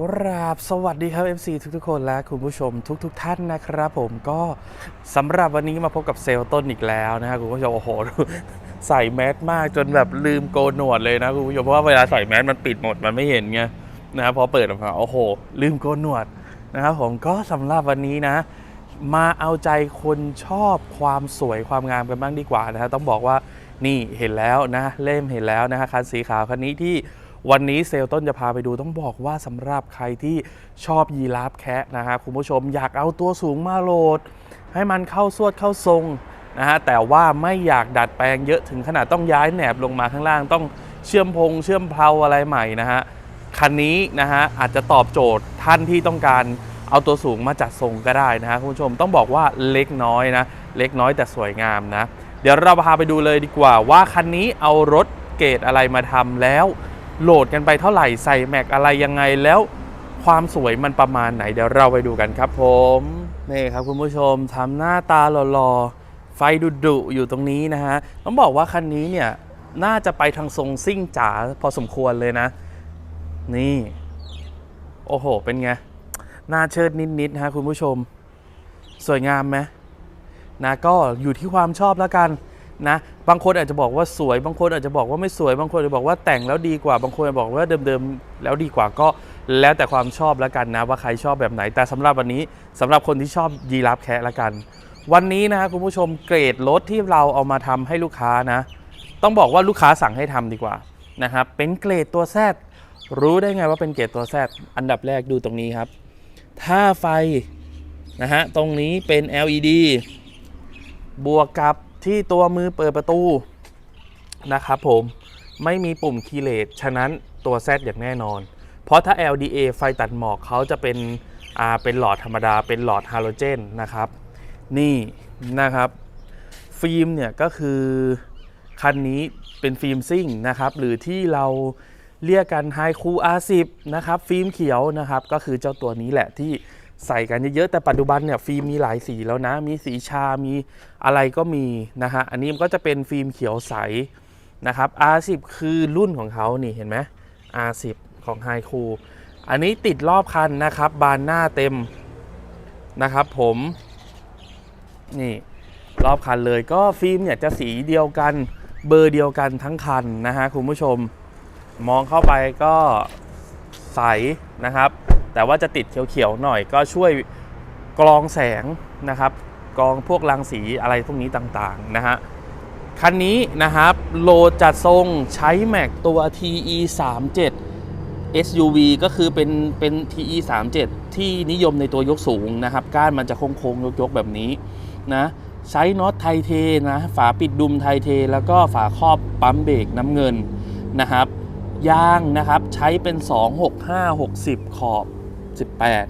กราบสวัสดีครับ FC ทุกๆ คนและคุณผู้ชมทุกๆทท่านนะครับ ผมก็สำหรับวันนี้มาพบกับเซลล์ต้นอีกแล้วนะครับคุณผู้ชมโอ้โหใส่แมสมากจนแบบลืมโกนหนวดเลยนะคุณผู้ชมเพราะว่าเวลาใส่แมสมันปิดหมดมันไม่เห็นไงนะครับพอเปิดออกมาโอ้โห ลืมโกนหนวดนะครับผมก็สำหรับวันนี้นะ มาเอาใจคนชอบความสวยความงามกันบ้างดีกว่านะฮะต้องบอกว่านี่เห็นแล้วนะเล่มเห็นแล้วนะฮะคันสีขาวคันนี้ที่ วันนี้เซลต้นจะพาไปดูต้องบอกว่าสำหรับใครที่ชอบยีราฟแคะนะครับคุณผู้ชมอยากเอาตัวสูงมาโหลด ให้มันเข้าสวดเข้าทรงนะฮะแต่ว่าไม่อยากดัดแปลงเยอะถึงขนาดต้องย้ายแหนบลงมาข้างล่างต้องเชื่อมพง เชื่อมเพลาอะไรใหม่นะฮะคันนี้นะฮะอาจจะตอบโจทย์ท่านที่ต้องการเอาตัวสูงมาจัดทรงก็ได้นะฮะคุณผู้ชมต้องบอกว่าเล็กน้อยนะเล็กน้อยแต่สวยงามนะ เดี๋ยวเราพาไปดูเลยดีกว่าว่าคันนี้เอารถเกรดอะไรมาทำแล้ว โหลดกันไปเท่าไหร่ใส่แม็กอะไรยังไงแล้วความสวยมันประมาณไหนเดี๋ยวเราไปดูกันครับผมนี่ครับคุณผู้ชมทำหน้าตาหล่อๆไฟดุๆอยู่ตรงนี้นะฮะต้องบอกว่าคันนี้เนี่ยน่าจะไปทางทรงซิ่งจ๋าพอสมควรเลยนะ นี่ โอ้โห เป็นไงหน้าเชิดนิดๆนะฮะคุณผู้ชม สวยงามไหมนะก็อยู่ที่ความชอบแล้วกัน นะบางคนอาจจะบอกว่าสวย บางคนอาจจะบอกว่าไม่สวย บางคนอาจจะบอกว่าแต่งแล้วดีกว่า บางคนบอกว่าเดิมๆแล้วดีกว่าก็แล้วแต่ความชอบแล้วกันนะว่าใครชอบแบบไหน แต่สำหรับวันนี้สำหรับคนที่ชอบยีราฟแคะละกัน วันนี้นะคุณผู้ชมเกรดรถที่เราเอามาทำให้ลูกค้านะ ต้องบอกว่าลูกค้าสั่งให้ทำดีกว่านะครับเป็นเกรดตัวแซดรู้ได้ไงว่าเป็นเกรดตัวแซดอันดับแรกดูตรงนี้ครับ ถ้าไฟนะฮะตรงนี้เป็น LED บวกกับ ที่ตัวมือเปิดประตูนะครับผมไม่มีปุ่มคีเลสฉะนั้นตัว Z อย่างแน่นอน เพราะถ้า LDA ไฟตัดหมอกเขาจะเป็นอ่าเป็นหลอดธรรมดา เป็นหลอดฮาโลเจนนะครับ นี่นะครับ ฟิล์มเนี่ยก็คือคันนี้เป็นฟิล์มซิ่งนะครับ หรือที่เราเรียกกันไฮคู R10 นะครับ ฟิล์มเขียวนะครับ ก็คือเจ้าตัวนี้แหละที่ ใส่กันเยอะๆแต่ปัจจุบันเนี่ยฟิล์มมีหลายสีแล้วนะ มีสีชา มีอะไรก็มีนะฮะ อันนี้มันก็จะเป็นฟิล์มเขียวใสนะครับ R10 คือรุ่นของเขานี่เห็นไหม R10 ของไฮคูอันนี้ติดรอบคันนะครับ บานหน้าเต็มนะครับผมนี่รอบคันเลยก็ฟิล์มเนี่ยจะสีเดียวกันเบอร์เดียวกันทั้งคันนะฮะคุณผู้ชมมองเข้าไปก็ใสนะครับ แต่ว่าจะติดเขียวๆหน่อยก็ช่วยกรองแสงนะครับกรองพวกรังสีอะไรพวกนี้ต่างๆนะฮะคันนี้นะครับโลจัดทรงใช้แม็กตัว TE 3 7 SUV ก็คือเป็นเป็น TE 3 7ที่นิยมในตัวยกสูงนะครับก้านมันจะโค้งๆยกๆแบบนี้นะใช้น็อตไทเทนะฝาปิดดุมไทเท แล้วก็ฝาครอบปั๊มเบรกน้ำเงินนะครับยางนะครับใช้เป็น 2 6 5 60 ขอบ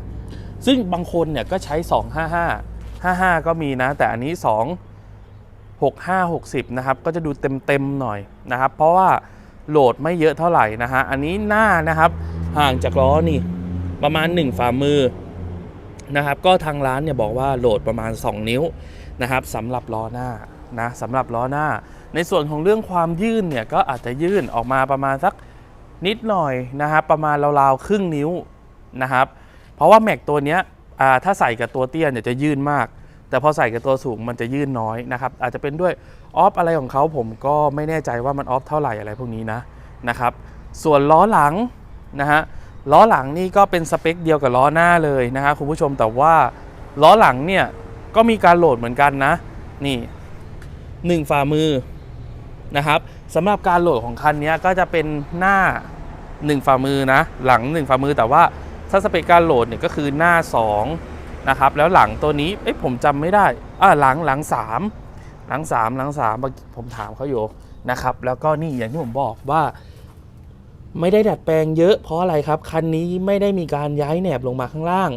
18 ซึ่งบางคนเนี่ยก็ใช้ 255 55 ก็มีนะ แต่อันนี้ 2 65 60 นะครับ ก็จะดูเต็มๆหน่อยนะครับ เพราะว่าโหลดไม่เยอะเท่าไหร่นะฮะ อันนี้หน้านะครับ ห่างจากล้อนี่ ประมาณ 1 ฝ่ามือนะครับ ก็ทางร้านเนี่ยบอกว่าโหลดประมาณ 2 นิ้วนะครับสำหรับล้อหน้านะสำหรับล้อหน้า ในส่วนของเรื่องความยื่นเนี่ยก็อาจจะยื่นออกมาประมาณสักนิดหน่อยนะครับประมาณราวๆครึ่งนิ้ว นะครับ เพราะว่าแม็กตัวเนี้ยถ้าใส่กับตัวเตี้ยเนี่ยจะยื่นมาก แต่พอใส่กับตัวสูงมันจะยื่นน้อยนะครับ อาจจะเป็นด้วยออฟอะไรของเขาผมก็ไม่แน่ใจว่ามันออฟเท่าไหร่อะไรพวกนี้นะนะครับ ส่วนล้อหลังนะฮะล้อหลังนี่ก็เป็นสเปคเดียวกับล้อหน้าเลยนะครับคุณผู้ชมแต่ว่าล้อหลังเนี่ยก็มีการโหลดเหมือนกันนะ นี่หนึ่งฝ่ามือนะครับสำหรับการโหลดของคันนี้ก็จะเป็นหน้า 1 ฝ่ามือนะ หลัง 1 ฝ่ามือแต่ว่า ถ้าสเปคการโหลดเนี่ยก็คือหน้า 2 นะครับ แล้วหลังตัวนี้ เอ๊ะผมจำไม่ได้อ่าหลังหลัง 3 หลัง 3 หลัง3เมื่อกี้ผมถามเขาอยู่นะครับ แล้วก็นี่อย่างที่ผมบอกว่า ไม่ได้ดัดแปลงเยอะเพราะอะไรครับ คันนี้ไม่ได้มีการย้ายแหนบลงมาข้างล่าง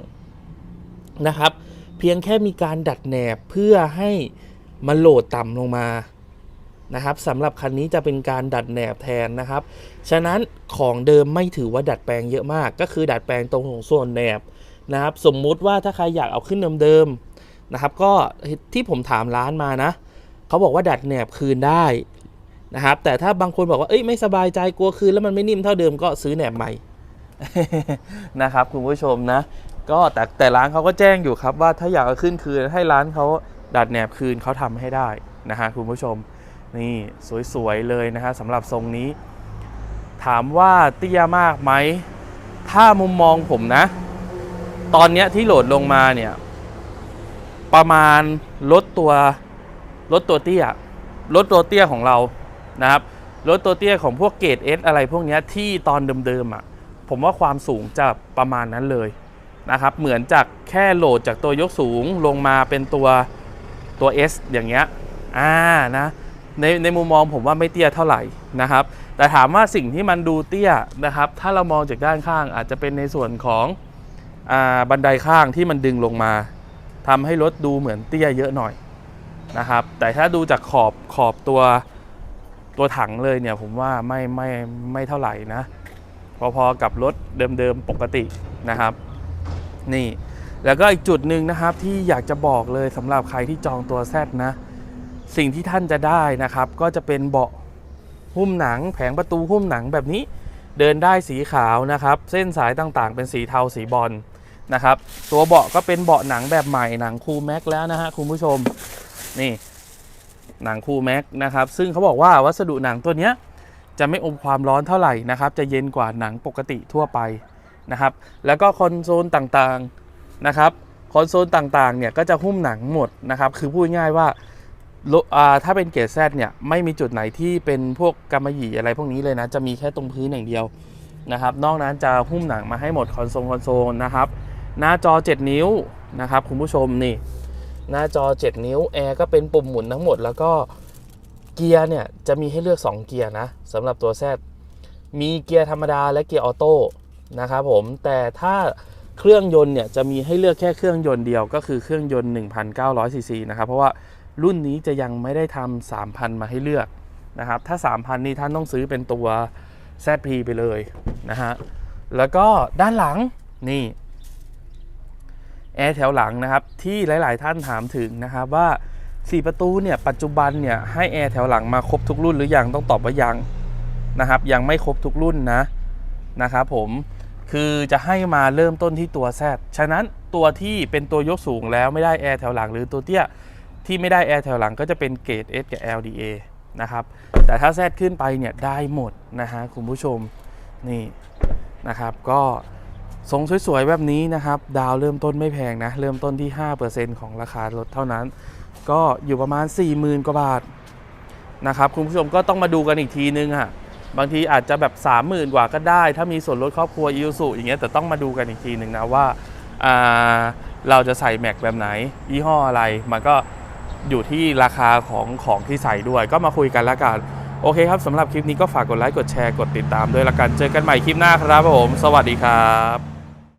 นะครับ เพียงแค่มีการดัดแหนบเพื่อให้มันโหลดต่ำลงมา นะครับสำหรับคันนี้จะเป็นการดัดแหนบแทนนะครับ ฉะนั้นของเดิมไม่ถือว่าดัดแปลงเยอะมาก ก็คือดัดแปลงตรงของส่วนแหนบนะครับ สมมุติว่าถ้าใครอยากเอาขึ้นเดิมๆนะครับ ก็ที่ผมถามร้านมานะเขาบอกว่าดัดแหนบคืนได้นะครับ แต่ถ้าบางคนบอกว่าเอ้ยไม่สบายใจกลัวคืนแล้วมันไม่นิ่มเท่าเดิมก็ซื้อแหนบใหม่นะครับคุณผู้ชมนะ ก็แต่แต่ร้านเขาก็แจ้งอยู่ครับว่าถ้าอยากเอาขึ้นคืนให้ร้านเขาดัดแหนบคืนเขาทำให้ได้นะฮะคุณผู้ชม นี่สวยๆเลยนะฮะสำหรับทรงนี้ ถามว่าเตี้ยมากไหม ถ้ามุมมองผมนะ ตอนเนี้ยที่โหลดลงมาเนี่ย ประมาณลดตัวลดตัวเตี้ยลดตัวเตี้ยของเรานะครับลดตัวเตี้ยของพวกเกรด S อะไรพวกเนี้ยที่ตอนเดิมๆอะ ผมว่าความสูงจะประมาณนั้นเลยนะครับ เหมือนจากแค่โหลดจากตัวยกสูงลงมาเป็นตัวตัว S อย่างเงี้ยอ่านะ ในในมุมมองผมว่าไม่เตี้ยเท่าไหร่นะครับ แต่ถามว่าสิ่งที่มันดูเตี้ยนะครับ ถ้าเรามองจากด้านข้างอาจจะเป็นในส่วนของอบันไดข้างที่มันดึงลงมาทำให้รถดูเหมือนเตี้ยเยอะหน่อยนะครับ แต่ถ้าดูจากขอบขอบตัวตัวถังเลยเนี่ยผมว่าไม่ไม่ไม่เท่าไหร่นะ พอๆกับรถเดิมๆปกตินะครับ นี่แล้วก็อีกจุดหนึ่งนะครับที่อยากจะบอกเลยสำหรับใครที่จองตัวแซดนะ สิ่งที่ท่านจะได้นะครับ ก็จะเป็นเบาะหุ้มหนัง แผงประตูหุ้มหนังแบบนี้เดินได้สีขาวนะครับ เส้นสายต่างๆ เป็นสีเทาสีบอลนะครับ ตัวเบาะก็เป็นเบาะหนังแบบใหม่หนังคูแม็กแล้วนะฮะคุณผู้ชมนี่หนังคูแม็กนะครับ ซึ่งเขาบอกว่าวัสดุหนังตัวเนี้ยจะไม่อมความร้อนเท่าไหร่นะครับ จะเย็นกว่าหนังปกติทั่วไปนะครับ แล้วก็คอนโซลต่างๆนะครับคอนโซลต่างๆเนี่ยก็จะหุ้มหนังหมดนะครับ คือพูดง่ายว่า ถ้าเป็นเกรดแซดเนี่ยไม่มีจุดไหนที่เป็นพวกกำมะหยี่อะไรพวกนี้เลยนะ จะมีแค่ตรงพื้นอย่างเดียวนะครับ นอกนั้นจะหุ้มหนังมาให้หมดคอนโซลคอนโซลนะครับ หน้าจอ 7 นิ้วนะครับคุณผู้ชมนี่ หน้าจอ 7 นิ้วแอร์ก็เป็นปุ่มหมุนทั้งหมด แล้วก็เกียร์เนี่ยจะมีให้เลือก 2 เกียร์นะสำหรับตัวแซดมีเกียร์ธรรมดาและเกียร์ออโต้นะครับผมแต่ถ้าเครื่องยนต์เนี่ยจะมีให้เลือกแค่เครื่องยนต์เดียวก็คือเครื่องยนต์ 1,900ซีซีนะครับเพราะว่า รุ่นนี้จะยังไม่ได้ทำ3,000 มาให้เลือกนะครับ ถ้า 3,000 นี่ท่านต้องซื้อเป็นตัว ZP ไปเลยนะฮะ แล้วก็ด้านหลังนี่แอร์แถวหลังนะครับ ที่หลาย ๆ ท่านถามถึงนะครับว่า 4 ประตูเนี่ยปัจจุบันเนี่ยให้แอร์แถวหลังมาครบทุกรุ่นหรือยังต้องตอบว่ายังนะครับ ยังไม่ครบทุกรุ่นนะนะครับผมคือจะให้มาเริ่มต้นที่ตัว Z ฉะนั้นตัวที่เป็นตัวยกสูงแล้วไม่ได้แอร์แถวหลังหรือตัวเตี้ย ที่ไม่ได้แอร์แถวหลังก็จะเป็นเกรด S กับ LDA นะครับ แต่ถ้า Z ขึ้นไปเนี่ยได้หมดนะฮะคุณผู้ชมนี่นะครับ ก็ทรงสวยๆ แบบนี้นะครับ ดาวเริ่มต้นไม่แพงนะ เริ่มต้นที่ 5%ของราคารถเท่านั้น ก็อยู่ประมาณ 40,000 กว่าบาทนะครับคุณผู้ชมก็ต้องมาดูกันอีกทีนึงอะบางทีอาจจะแบบ 30,000 กว่าก็ได้ ถ้ามีส่วนลดครอบครัวอิ u สุอย่างเงี้ยแต่ต้องมาดูกันอีกทีหนึ่งนะว่าอ่าเราจะใส่แม็กแบบไหนยี่ห้ออะไรมันก็ อยู่ที่ราคาของของที่ใส่ด้วย ก็มาคุยกันละกัน โอเคครับสำหรับคลิปนี้ก็ฝากกดไลค์กดแชร์กดติดตามด้วยละกันเจอกันใหม่คลิปหน้าครับผม สวัสดีครับ